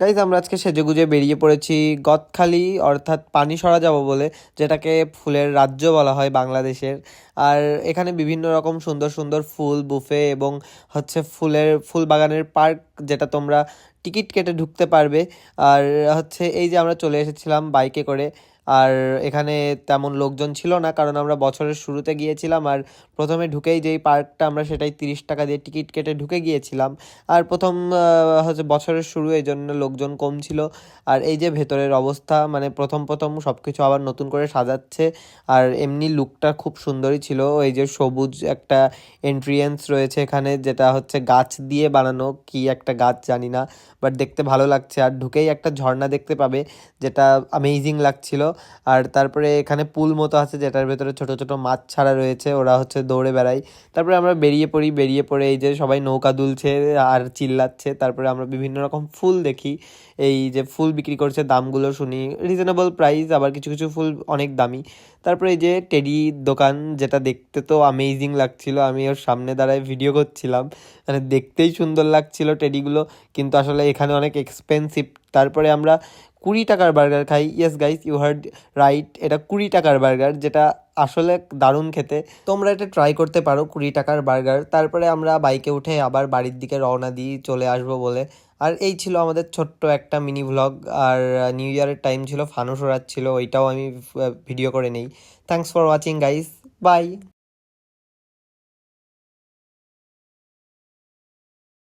Guys আমরা আজকে সেজেগুজে বেরিয়ে পড়েছি গদখালি, অর্থাৎ পানি সরা যাব বলে, যেটাকে ফুলের রাজ্য বলা হয় বাংলাদেশের। আর এখানে বিভিন্ন রকম সুন্দর সুন্দর ফুল, বুফে এবং হচ্ছে ফুলের ফুল বাগানের পার্ক, যেটা তোমরা টিকিট কেটে ঢুকতে পারবে। আর হচ্ছে এই যে আমরা চলে এসেছিলাম বাইকে করে আর এখানে তেমন লোকজন ছিল না, কারণ আমরা বছরের শুরুতে গিয়েছিলাম আর প্রথমে ঢুকেই যেই পার্কটা আমরা সেটাই তিরিশ টাকা দিয়ে টিকিট কেটে ঢুকে গিয়েছিলাম। আর প্রথম হচ্ছে বছরের শুরু, এই জন্য লোকজন কম ছিল। আর এই যে ভেতরের অবস্থা মানে প্রথম প্রথম সব কিছু আবার নতুন করে সাজাচ্ছে। আর এমনি লুকটা খুব সুন্দরই ছিল। এই যে সবুজ একটা এন্ট্রিয়েন্স রয়েছে এখানে, যেটা হচ্ছে গাছ দিয়ে বানানো। কি একটা গাছ জানি না বাট দেখতে ভালো লাগছে। আর ঢুকেই একটা ঝর্ণা দেখতে পাবে, যেটা অ্যামেজিং লাগছিল। আর তারপরে এখানে পুল মতো আছে যেটার ভেতরে ছোট ছোট মাছ ছাড়া রয়েছে, ওরা হচ্ছে দৌড়ে বেড়ায়। তারপরে আমরা বেরিয়ে পড়ি, বেরিয়ে পড়ে এই যে সবাই নৌকা দুলছে আর চিল্লাচ্ছে। তারপরে আমরা বিভিন্ন রকম ফুল দেখি। এই যে ফুল বিক্রি করছে দামগুলো শুনি রিজনেবল প্রাইস আবার কিছু কিছু ফুল অনেক দামি। তারপরে এই যে টেডি দোকান যেটা দেখতে তো অ্যামেজিং লাগছিল, আমি ওর সামনে দাঁড়ায় ভিডিও করছিলাম। মানে দেখতেই সুন্দর লাগছিল টেডিগুলো, কিন্তু আসলে এখানে অনেক এক্সপেন্সিভ তারপরে আমরা কুড়ি টাকার বার্গার খাই। Yes guys you heard right এটা কুড়ি টাকার বার্গার, যেটা আসলে দারুণ খেতে। তোমরা এটা ট্রাই করতে পারো, কুড়ি টাকার বার্গার। তারপরে আমরা বাইকে উঠে আবার বাড়ির দিকে রওনা দিই, চলে আসব বলে। আর এই ছিল আমাদের ছোট্ট একটা মিনি ভ্লগ আর নিউ ইয়ারের টাইম ছিল ফানুস ওড়াচ্ছিল ওইটাও আমি ভিডিও করে নেই। Thanks for watching guys bye